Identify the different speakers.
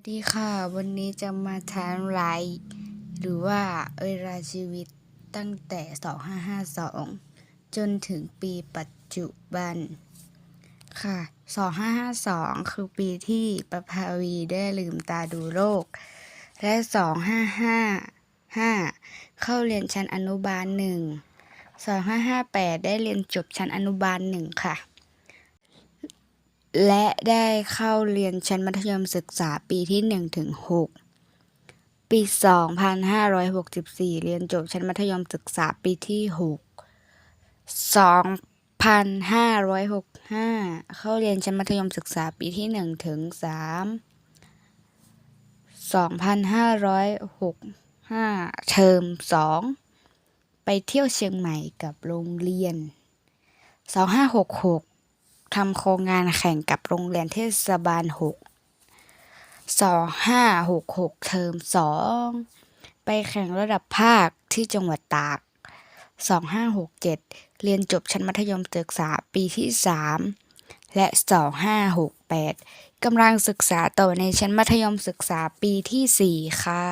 Speaker 1: สวัสดีค่ะ วันนี้จะมาทานไลฟ์หรือว่าเวลาชีวิตตั้งแต่ 2552 จนถึงปีปัจจุบัน ค่ะ 2552 คือปีที่ประภาวีได้ลืมตาดูโลก และ 2555 เข้าเรียนชั้นอนุบาลหนึ่ง2558 ได้เรียนจบชั้นอนุบาลหนึ่งค่ะ และได้เข้าเรียนชั้นมัธยมศึกษาปีที่1ถึง6ปี 2564 เรียนจบชั้นมัธยมศึกษาปีที่ 6 2565 เข้าเรียนชั้นมัธยมศึกษาปีที่1ถึง3 2565 เทอม 2 ไปเที่ยวเชียงใหม่กับโรงเรียน 2566 ทำโครงงานแข่งกับโรงเรียนเทศบาล6 2566เทอม2ไปแข่งระดับภาคที่จังหวัดตาก2567เจ็ดเรียนจบชั้นมัธยมศึกษาปีที่3และ2568กแปดกำลังศึกษาต่อในชั้นมัธยมศึกษาปีที่4ค่ะ